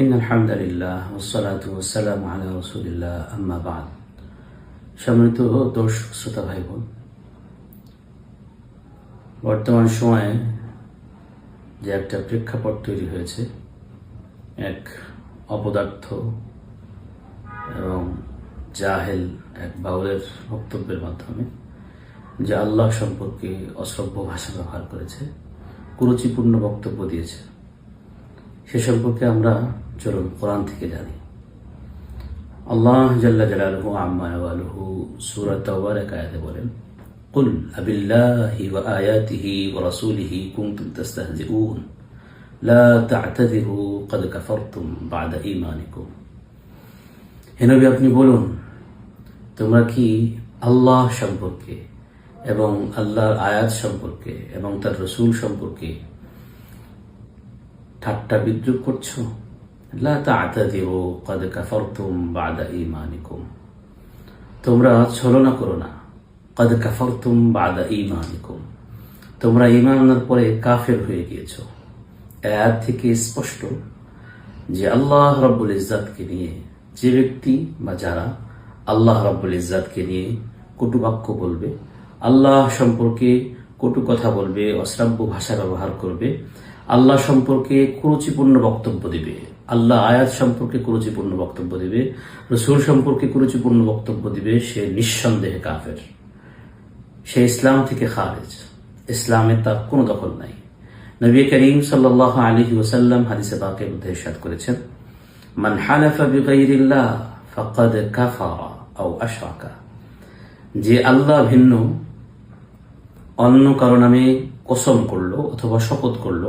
In আলহামদুলিল্লাহ ওসালাত ওসালাম আলা রসুলিল্লাহ আম্মাবাদ সম্মানিত দর্শক, শ্রোতা ভাই বোন বর্তমান সময়ে যে একটা প্রেক্ষাপট তৈরি হয়েছে, এক অপদার্থ এবং জাহেল এক বাউলের বক্তব্যের মাধ্যমে, যে আল্লাহ সম্পর্কে অসভ্য ভাষা ব্যবহার করেছে, কুরুচিপূর্ণ বক্তব্য দিয়েছে। সে সম্পর্কে আমরা চলুন কোরআন থেকে জানি আল্লাহ জাল্লা জালালহু আম্মা ওয়ালহু সূরা তাওবার এক আয়াতে বলেন قل أبالله وآياته ورسوله كنتم تستهزئون لا تعتذروا قد كفرتم بعد إيمانكم হে নবী আপনি বলুন তোমরা কি আল্লাহ সম্পর্কে এবং আল্লাহর আয়াত সম্পর্কে এবং তার রসুল সম্পর্কে ঠাট্টা বিদ্রুপ করছো লা তা'তাযিরু ক্বাদ কাফারতুম বা'দা ঈমানিকুম। তোমরা ছলনা করো না ক্বাদ কাফারতুম বা'দা ঈমানিকুম। তোমরা ঈমান আনার পরে কাফের হয়ে গিয়েছো। আয়াত থেকে স্পষ্ট যে আল্লাহ রাব্বুল ইজ্জাতকে নিয়ে যে ব্যক্তি বা যারা আল্লাহ রাব্বুল ইজ্জাতকে নিয়ে কটু বাক্য বলবে, আল্লাহ সম্পর্কে কটু কথা বলবে, অশ্রাব্য ভাষা ব্যবহার করবে, আল্লাহ সম্পর্কে কুরুচিপূর্ণ বক্তব্য দিবে। আল্লাহ আয়াত সম্পর্কে কুরুচিপূর্ণ বক্তব্য দিবে, রসুল সম্পর্কে কুরুচিপূর্ণ বক্তব্য দিবে, সে নিঃসন্দেহে কাফের। সে ইসলাম থেকে খারেজ। ইসলামে তার কোনো দখল নাই। নবী করিম সাল্লাহ আলী ওসাল্লাম হাদিসে মধ্যে ইরশাদ করেছেন, মান হালাফা বিগাইরিল্লাহ ফাকাদ কাফারা আও আশরাকা। যে আল্লাহ ভিন্ন, অন্য কারও নামে কসম করল অথবা শপথ করল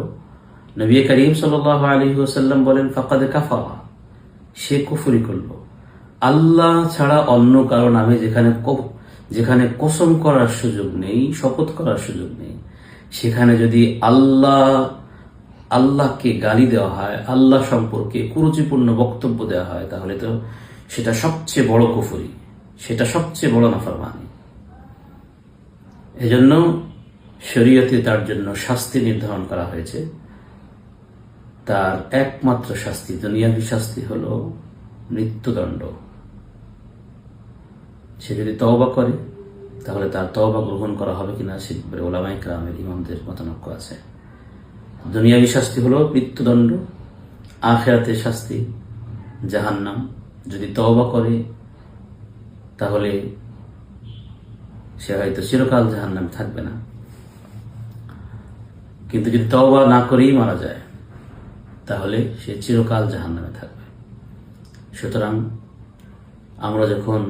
নবী করিম সাল আলী ওসাল্লাম বলেন, ফাকাদ কাফা সে কুফুরি করল। আল্লাহ ছাড়া অন্য কারও নামে যেখানে যেখানে কসম করার সুযোগ নেই, শপথ করার সুযোগ নেই, সেখানে যদি আল্লাহ, আল্লাহকে গালি দেওয়া হয়, আল্লাহ সম্পর্কে কুরুচিপূর্ণ বক্তব্য দেওয়া হয়, তাহলে তো সেটা সবচেয়ে বড় কুফুরি, সেটা সবচেয়ে বড় নাফরমানি। এজন্য শরীয়তে তার জন্য শাস্তি নির্ধারণ করা হয়েছে। তার একমাত্র শাস্তি, দুনিয়াবী শাস্তি হল মৃত্যুদণ্ড। সে যদি তওবা করে, তাহলে তার তওবা গ্রহণ করা হবে কিনা সে ব্যাপারে ওলামাই গ্রামের ইমামদের মতানক্য আছে। দুনিয়াবী শাস্তি হলো মৃত্যুদণ্ড আখেরাতে শাস্তি, জাহান্নাম। যদি তওবা করে, তাহলে সে হয়তো চিরকাল জাহান্নামে থাকবে না। কিন্তু যদি তওবা না করেই মারা যায় তাহলে সে চিরকাল জাহান্নামে থাকবে। সুতরাং আমরা যখন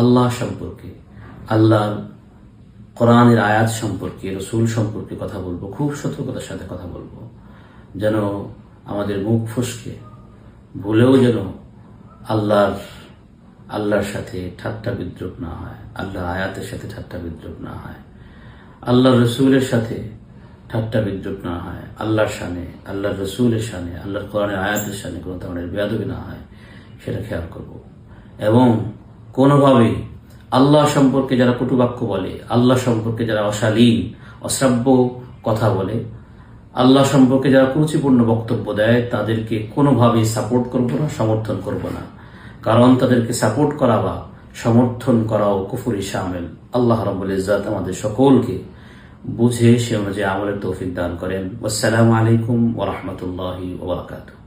আল্লাহ সম্পর্কে, আল্লাহর কোরআনের আয়াত সম্পর্কে, রসুল সম্পর্কে কথা বলব, খুব সতর্কতার সাথে কথা বলব, যেন আমাদের মুখ ফসকে ভুলেও যেন আল্লাহর আল্লাহর সাথে ঠাট্টা বিদ্রুপ না হয়, আল্লাহর আয়াতের সাথে ঠাট্টা বিদ্রুপ না হয়, আল্লাহর রসুলের সাথে ঠাট্টা বিদ্রুপ না হয়, আল্লাহর সানে আল্লাহর রসুলের সানে আল্লাহর কোরআনের আয়াতের সানে কোনো ধরনের বেয়াদবি না হয়, সেটা খেয়াল করব। এবং কোনোভাবেই আল্লাহ সম্পর্কে যারা কটুবাক্য বলে, আল্লাহ সম্পর্কে যারা অশালীন, অশ্রাব্য কথা বলে, আল্লাহ সম্পর্কে যারা কুরুচিপূর্ণ বক্তব্য দেয়, তাদেরকে কোনোভাবেই সাপোর্ট করব না, সমর্থন করব না। কারণ তাদেরকে সাপোর্ট করা বা সমর্থন করাও কুফুরি শামেল আল্লাহ রব্বুল ইজাত আমাদের সকলকে বুঝে সে অনুযায়ী আমলের তৌফিক দান করেন। আসসালামু আলাইকুম ওরহমতুল্লাহি ওবরাকাতু